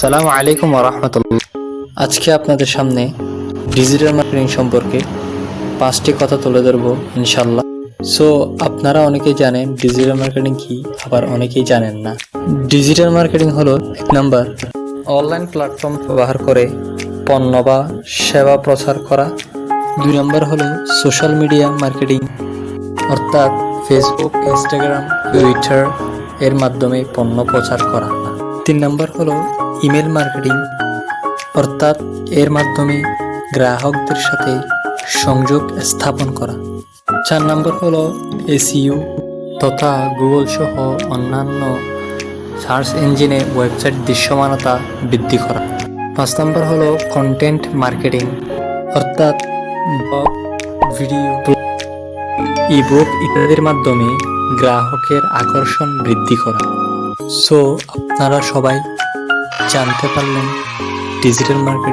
সালাম আলাইকুম রহমতুল্লাহ। আজকে আপনাদের সামনে ডিজিটাল মার্কেটিং সম্পর্কে পাঁচটি কথা তুলে ধরবো ইনশাল্লাহ সো আপনারা অনেকেই জানেন ডিজিটাল মার্কেটিং কি, আবার অনেকেই জানেন না। ডিজিটাল মার্কেটিং হলো এক নাম্বার অনলাইন প্ল্যাটফর্ম ব্যবহার করে পণ্য বা সেবা প্রচার করা। দুই নম্বর হলো সোশ্যাল মিডিয়া মার্কেটিং, অর্থাৎ ফেসবুক ইনস্টাগ্রাম টুইটার এর মাধ্যমে পণ্য প্রচার করা। তিন নম্বর হলো ইমেল মার্কেটিং। অর্থাৎ এর মাধ্যমে গ্রাহকদের সাথে সংযোগ স্থাপন করা। চার নম্বর হলো এসইউ তথা গুগল সহ অন্যান্য সার্চ ইঞ্জিনে ওয়েবসাইট দৃশ্যমানতা বৃদ্ধি করা। পাঁচ নম্বর হলো কন্টেন্ট মার্কেটিং। অর্থাৎ ব্লগ ভিডিও ইবুক ইত্যাদির মাধ্যমে গ্রাহকের আকর্ষণ বৃদ্ধি করা। সো আপনারা সবাই জানতে পারলেন ডিজিটাল মার্কেটিং